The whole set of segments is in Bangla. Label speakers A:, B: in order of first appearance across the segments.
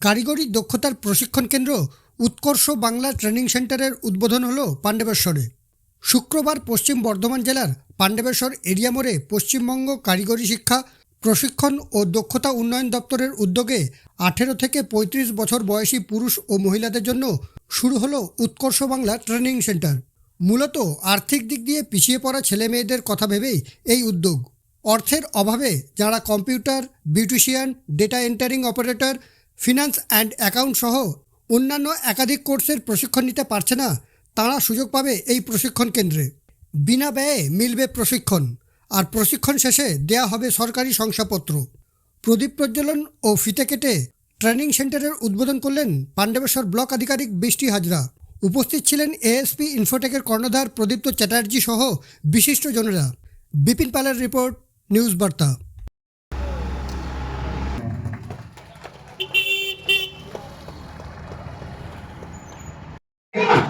A: কারিগরি দক্ষতার প্রশিক্ষণ কেন্দ্র উৎকর্ষ বাংলা ট্রেনিং সেন্টারের উদ্বোধন হল পাণ্ডবেশ্বরে। শুক্রবার পশ্চিম বর্ধমান জেলার পাণ্ডবেশ্বর এরিয়া মোড়ে পশ্চিমবঙ্গ কারিগরি শিক্ষা, প্রশিক্ষণ ও দক্ষতা উন্নয়ন দপ্তরের উদ্যোগে আঠেরো থেকে পঁয়ত্রিশ বছর বয়সী পুরুষ ও মহিলাদের জন্য শুরু হলো উৎকর্ষ বাংলা ট্রেনিং সেন্টার। মূলত আর্থিক দিক দিয়ে পিছিয়ে পড়া ছেলে মেয়েদের কথা ভেবেই এই উদ্যোগ। অর্থের অভাবে যারা computer, beautician, data entering operator finance and account সহ অন্যান্য একাধিক কোর্সের প্রশিক্ষণ নিতে পারছে না, তারা সুযোগ পাবে এই প্রশিক্ষণ কেন্দ্রে। বিনা ব্যয়ে মিলবে প্রশিক্ষণ, আর প্রশিক্ষণ শেষে দেয়া হবে সরকারি শংসাপত্র। প্রদীপ প্রজ্বলন ও ফিতে কেটে ট্রেনিং সেন্টারের উদ্বোধন করলেন পাণ্ডবেশ্বর ব্লক আধিকারিক বৃষ্টি হাজরা। উপস্থিত ছিলেন এএসপি ইনফোটেকের কর্ণধার প্রদীপ্ত চ্যাটার্জি সহ বিশিষ্টজনেরা। বিপিন পালের রিপোর্ট, নিউজ বার্তা।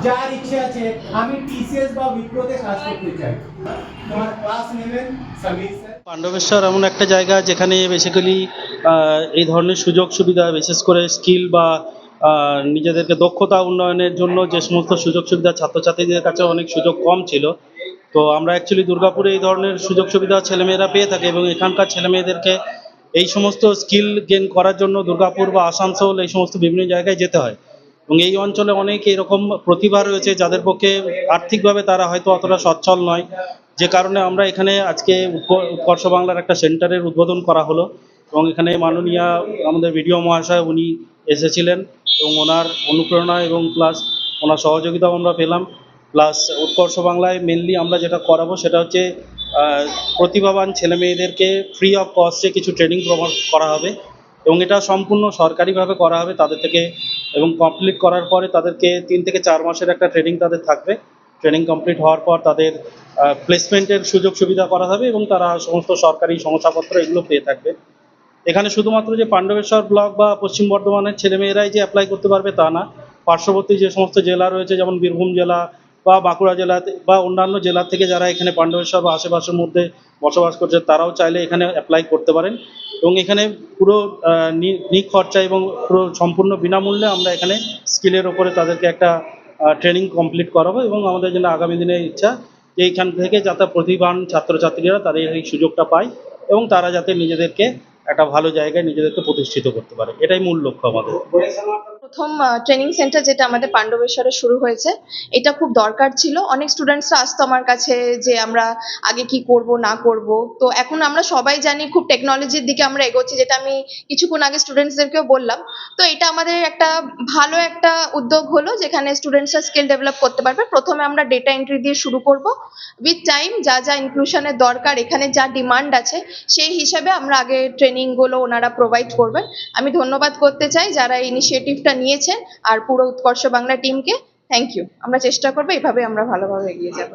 B: যার ইচ্ছে আছে, আমি টিসিএস বা উইপ্রোতে কাজ করতে চাই। তোমার ক্লাস নেবেন সমীর
C: পাণ্ডবেশ্বর এমন একটা জায়গা যেখানে বেসিক্যালি এই ধরনের সুযোগ সুবিধা, বিশেষ করে স্কিল বা নিজেদেরকে দক্ষতা উন্নয়নের জন্য যে সমস্ত সুযোগ সুবিধা ছাত্রছাত্রীদের কাছে অনেক সুযোগ কম ছিল। তো আমরা অ্যাকচুয়ালি দুর্গাপুরে এই ধরনের সুযোগ সুবিধা ছেলেমেয়েরা পেয়ে থাকে এবং এখানকার ছেলেমেয়েদেরকে এই সমস্ত স্কিল গেন করার জন্য দুর্গাপুর বা আসানসোল এই সমস্ত বিভিন্ন জায়গায় যেতে হয়। এবং এই অঞ্চলে অনেক এরকম প্রতিভা রয়েছে যাদের পক্ষে আর্থিকভাবে তারা হয়তো অতটা সচ্ছল নয়। যে কারণে আমরা এখানে আজকে উৎক- উৎকর্ষ বাংলার একটা সেন্টারের উদ্বোধন করা হলো এবং এখানে মাননীয় আমাদের ভিডিও মহাশয় উনি এসেছিলেন এবং ওনার অনুপ্রেরণা এবং প্লাস ওনার সহযোগিতাও আমরা পেলাম। প্লাস উৎকর্ষ বাংলায় মেনলি আমরা যেটা করাবো সেটা হচ্ছে প্রতিভাবান ছেলে মেয়েদেরকে ফ্রি অফ কস্টে কিছু ট্রেনিং করা হবে এবং এটা সম্পূর্ণ সরকারিভাবে করা হবে। তাদের থেকে এবং কমপ্লিট করার পরে তাদেরকে তিন থেকে চার মাসের একটা ট্রেনিং তাদের থাকবে। ট্রেনিং কমপ্লিট হওয়ার পর তাদের প্লেসমেন্টের সুযোগ সুবিধা করা হবে এবং তারা সমস্ত সরকারি শংসাপত্র এগুলো পেয়ে থাকবে। এখানে শুধুমাত্র যে পাণ্ডবেশ্বর ব্লক বা পশ্চিম বর্ধমানের ছেলেমেয়েরাই যে অ্যাপ্লাই করতে পারবে তা না। পার্শ্ববর্তী যে সমস্ত জেলা রয়েছে, যেমন বীরভূম জেলা বা বাঁকুড়া জেলা বা অন্যান্য জেলা থেকে যারা এখানে পাণ্ডবেশ্বর বা আশেপাশের মধ্যে বসবাস করছে, তারাও চাইলে এখানে অ্যাপ্লাই করতে পারেন। এবং এখানে পুরো নিখরচা এবং পুরো সম্পূর্ণ বিনামূল্যে আমরা এখানে স্কিলের ওপরে তাদেরকে একটা ট্রেনিং কমপ্লিট করাবো এবং আমাদের জন্য আগামী দিনে ইচ্ছা যে এইখান থেকে যাতে প্রতিভান ছাত্রছাত্রীরা তাদের এই সুযোগটা পায় এবং তারা যাতে নিজেদেরকে একটা ভালো জায়গায় নিজেদেরকে প্রতিষ্ঠিত করতে পারে। এটাই মূল লক্ষ্য আমাদের।
D: প্রথম ট্রেনিং সেন্টার যেটা আমাদের পাণ্ডবেশ্বরে শুরু হয়েছে, এটা খুব দরকার ছিল। অনেক স্টুডেন্টসরা আসতো আমার কাছে যে আমরা আগে কি করব, না করব। তো এখন আমরা সবাই জানি খুব টেকনোলজির দিকে আমরা এগোচ্ছি, যেটা আমি কিছুক্ষণ আগে স্টুডেন্টসদেরকেও বললাম। তো এটা আমাদের একটা ভালো একটা উদ্যোগ হলো, যেখানে স্টুডেন্টসরা স্কিল ডেভেলপ করতে পারবে। প্রথমে আমরা ডেটা এন্ট্রি দিয়ে শুরু করব। উইথ টাইম যা যা ইনক্লুশনের দরকার, এখানে যা ডিমান্ড আছে, সেই হিসাবে আমরা আগে ট্রেনিংগুলো ওনারা প্রোভাইড করবেন। আমি ধন্যবাদ করতে চাই যারা ইনিশিয়েটিভটা নিয়েছেন আর পুরো উৎকর্ষ বাংলা টিমকে থ্যাংক ইউ আমরা চেষ্টা করব এইভাবে আমরা ভালোভাবে এগিয়ে যাব।